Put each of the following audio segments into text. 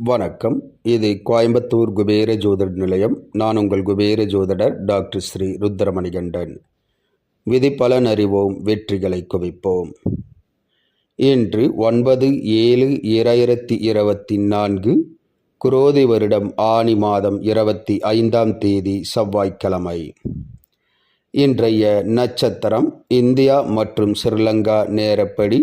வணக்கம். இது கோயம்புத்தூர் குபேர ஜோதிட நிலையம். நான் உங்கள் குபேர ஜோதிடர் டாக்டர் ஸ்ரீ ருத்ரமணிகண்டன். விதிப்பலன் அறிவோம் வெற்றிகளை குவிப்போம். இன்று ஒன்பது ஏழு இரண்டாயிரத்தி இருபத்தி நான்கு குரோதி வருடம் ஆனி மாதம் இருபத்தி ஐந்தாம் தேதி செவ்வாய்க்கிழமை. இன்றைய நட்சத்திரம் இந்தியா மற்றும் ஸ்ரீலங்கா நேரப்படி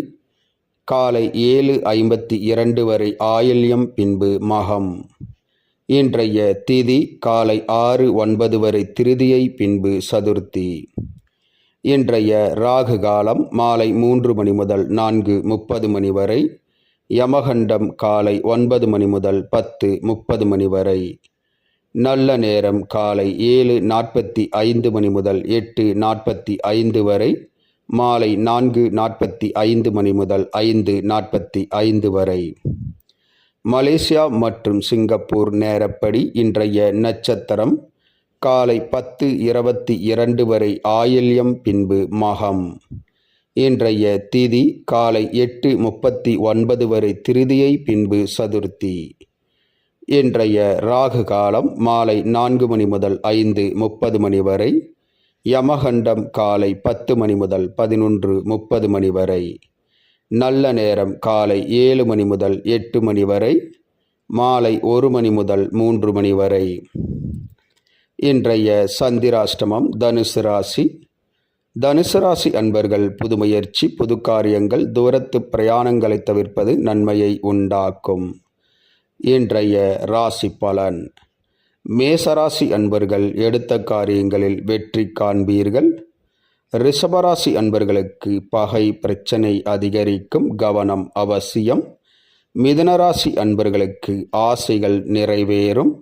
காலை ஏழு ஐம்பத்தி இரண்டு வரை ஆயில்யம் பின்பு மகம். இன்றைய திதி காலை ஆறு ஒன்பது வரை திருதியை பின்பு சதுர்த்தி. இன்றைய ராகு காலம் மாலை மூன்று மணி முதல் நான்கு முப்பது மணி வரை யமகண்டம் காலை ஒன்பது மணி முதல் பத்து முப்பது மணி வரை நல்ல நேரம் காலை ஏழு நாற்பத்தி ஐந்து மணி முதல் எட்டு நாற்பத்தி ஐந்து வரை மாலை நான்கு நாற்பத்தி ஐந்து மணி முதல் ஐந்து நாற்பத்தி ஐந்து வரை. மலேசியா மற்றும் சிங்கப்பூர் நேரப்படி இன்றைய நட்சத்திரம் காலை பத்து இருபத்தி இரண்டு வரை ஆயில்யம் பின்பு மகம். இன்றைய திதி காலை எட்டு முப்பத்தி ஒன்பது வரை திருதியை பின்பு சதுர்த்தி. இன்றைய ராகு காலம் மாலை நான்கு மணி முதல் ஐந்து முப்பது மணி வரை. யமகண்டம் காலை பத்து மணி முதல் பதினொன்று முப்பது மணி வரை. நல்ல நேரம் காலை ஏழு மணி முதல் எட்டு மணி வரை. மாலை ஒரு மணி முதல் மூன்று மணி வரை. இன்றைய சந்திராஷ்டமம் தனுசு ராசி. தனுசு ராசி அன்பர்கள் புதுமுயற்சி புது காரியங்கள் தூரத்து பிரயாணங்களை தவிர்ப்பது நன்மையை உண்டாக்கும். இன்றைய ராசி பலன். மேசராசி அன்பர்கள் எடுத்த காரியங்களில் வெற்றி காண்பீர்கள். ரிஷபராசி அன்பர்களுக்கு பகை பிரச்சனை அதிகரிக்கும் கவனம் அவசியம். மிதனராசி அன்பர்களுக்கு ஆசைகள் நிறைவேறும்.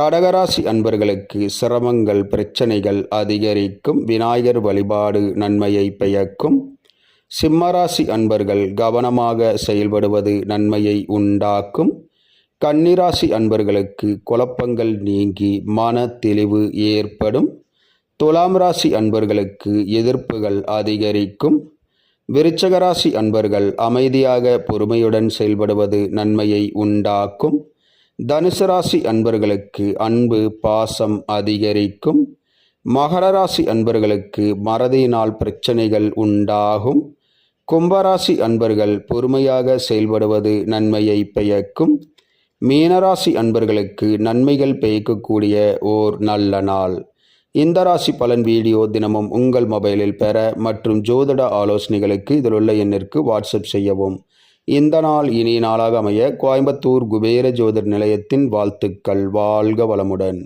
கடகராசி அன்பர்களுக்கு சிரமங்கள் பிரச்சனைகள் அதிகரிக்கும். விநாயகர் வழிபாடு நன்மையை பெயக்கும் சிம்மராசி அன்பர்கள் கவனமாக செயல்படுவது நன்மையை உண்டாக்கும். கன்னிராசி அன்பர்களுக்கு குழப்பங்கள் நீங்கி மன தெளிவு ஏற்படும். துலாம் ராசி அன்பர்களுக்கு எதிர்ப்புகள் அதிகரிக்கும். விருச்சகராசி அன்பர்கள் அமைதியாக பொறுமையுடன் செயல்படுவது நன்மையை உண்டாக்கும். தனுசு ராசி அன்பர்களுக்கு அன்பு பாசம் அதிகரிக்கும். மகர ராசி அன்பர்களுக்கு மறதியினால் பிரச்சனைகள் உண்டாகும். கும்பராசி அன்பர்கள் பொறுமையாக செயல்படுவது நன்மையை பெயக்கும் மீனராசி அன்பர்களுக்கு நன்மைகள் பெய்க்கக்கூடிய ஓர் நல்ல நாள். இந்த ராசி பலன் வீடியோ தினமும் உங்கள் மொபைலில் பெற மற்றும் ஜோதிட ஆலோசனைகளுக்கு இதில் உள்ள எண்ணிற்கு வாட்ஸ்அப் செய்யவும். இந்த நாள் இனிய நாளாக அமைய கோயம்புத்தூர் குபேர ஜோதிட நிலையத்தின் வாழ்த்துக்கள். வாழ்க வளமுடன்.